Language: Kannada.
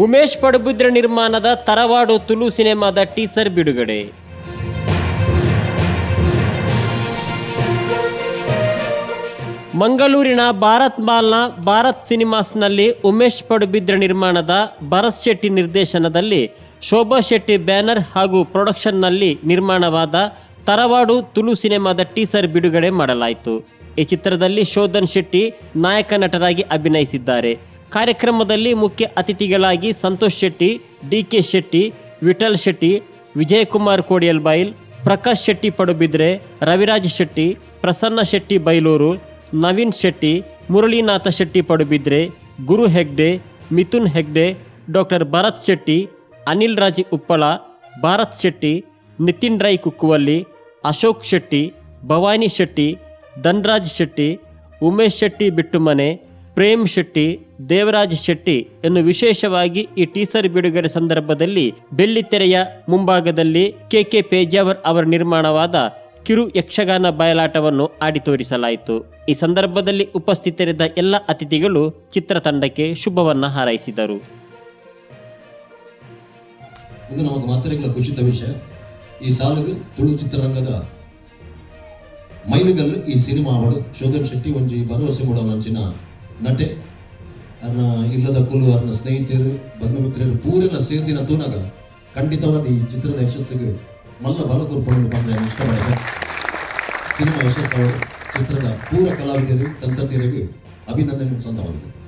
ಉಮೇಶ್ ಪಡುಬಿದ್ರ ನಿರ್ಮಾಣದ ತರವಾಡು ತುಳು ಸಿನಿಮಾದ ಟೀಸರ್ ಬಿಡುಗಡೆ. ಮಂಗಳೂರಿನ ಭಾರತ್ ಮಾಲ್ನ ಭಾರತ್ ಸಿನಿಮಾಸ್ನಲ್ಲಿ ಉಮೇಶ್ ಪಡುಬಿದ್ರ ನಿರ್ಮಾಣದ ಭರತ್ ಶೆಟ್ಟಿ ನಿರ್ದೇಶನದಲ್ಲಿ ಶೋಭಾ ಶೆಟ್ಟಿ ಬ್ಯಾನರ್ ಹಾಗೂ ಪ್ರೊಡಕ್ಷನ್ನಲ್ಲಿ ನಿರ್ಮಾಣವಾದ ತರವಾಡು ತುಳು ಸಿನಿಮಾದ ಟೀಸರ್ ಬಿಡುಗಡೆ ಮಾಡಲಾಯಿತು. ಈ ಚಿತ್ರದಲ್ಲಿ ಶೋಧನ್ ಶೆಟ್ಟಿ ನಾಯಕ ನಟರಾಗಿ ಅಭಿನಯಿಸಿದ್ದಾರೆ. ಕಾರ್ಯಕ್ರಮದಲ್ಲಿ ಮುಖ್ಯ ಅತಿಥಿಗಳಾಗಿ Santosh Shetty D K Shetty, Vittal Shetty, Vijayakumar Kodialbail Prakash Shetty Padubidri, Raviraj Shetty, Prasanna Shetty Bailur, Naveen Shetty, Muralinatha Shetty Padubidri, Guru Hegde, Mithun Hegde, doctor Bharath Shetty, Anil Raj Uppala, Bharath Shetty, Nitin Rai Kukkuvalli, Ashok Shetty, Bhavani Shetty, Dhanraj Shetty, Umesh Shetty Bittumane, Prem Shetty Devaraj Shetty ಇನ್ನು ವಿಶೇಷವಾಗಿ ಈ ಟೀಸರ್ ಬಿಡುಗಡೆ ಸಂದರ್ಭದಲ್ಲಿ ಬೆಳ್ಳಿತೆರೆಯ ಮುಂಭಾಗದಲ್ಲಿ ಕೆ ಕೆ ಪೇಜಾವರ್ ಅವರ ನಿರ್ಮಾಣವಾದ ಕಿರು ಯಕ್ಷಗಾನ ಬಯಲಾಟವನ್ನು ಆಡಿ ತೋರಿಸಲಾಯಿತು. ಈ ಸಂದರ್ಭದಲ್ಲಿ ಉಪಸ್ಥಿತರಿದ್ದ ಎಲ್ಲ ಅತಿಥಿಗಳು ಚಿತ್ರತಂಡಕ್ಕೆ ಶುಭವನ್ನ ಹಾರೈಸಿದರು. ಇದು ನಮಗೆ ಖುಷಿತ ವಿಷಯ. ಈ ಸಾಲಿಗೆ ತುಳು ಚಿತ್ರರಂಗದ ಮೈಲುಗಲ್ಲು ಈ ಶೋಧನ್ ಶೆಟ್ಟಿ ಒಂಜಿ ಭರವಸೆ ಮೂಡೋ ನಂಚಿನ ನಟೆ. ಅನ್ನ ಇಲ್ಲದ ಕುಲು ಅನ್ನ ಸ್ನೇಹಿತರು ಬಂಧುಮಿತ್ರರು ಪೂರೆಲ್ಲ ಸೇರಿದಿನ ತೂನಾಗ ಖಂಡಿತವಾದ ಈ ಚಿತ್ರದ ಯಶಸ್ಸಿಗೆ ಮಲ್ಲ ಬಲ ಕೂರ್ಕೊಂಡು ಬಂದ್ರೆ ಇಷ್ಟಪಡಿದೆ ಸಿನಿಮಾ ಯಶಸ್ಸು ಚಿತ್ರದ ಪೂರ ಕಲಾವಿದರಿಗೆ, ತಂತ್ರಜ್ಞರಿಗೆ ಅಭಿನಂದನೆ ಸಂದವಾಗಿದೆ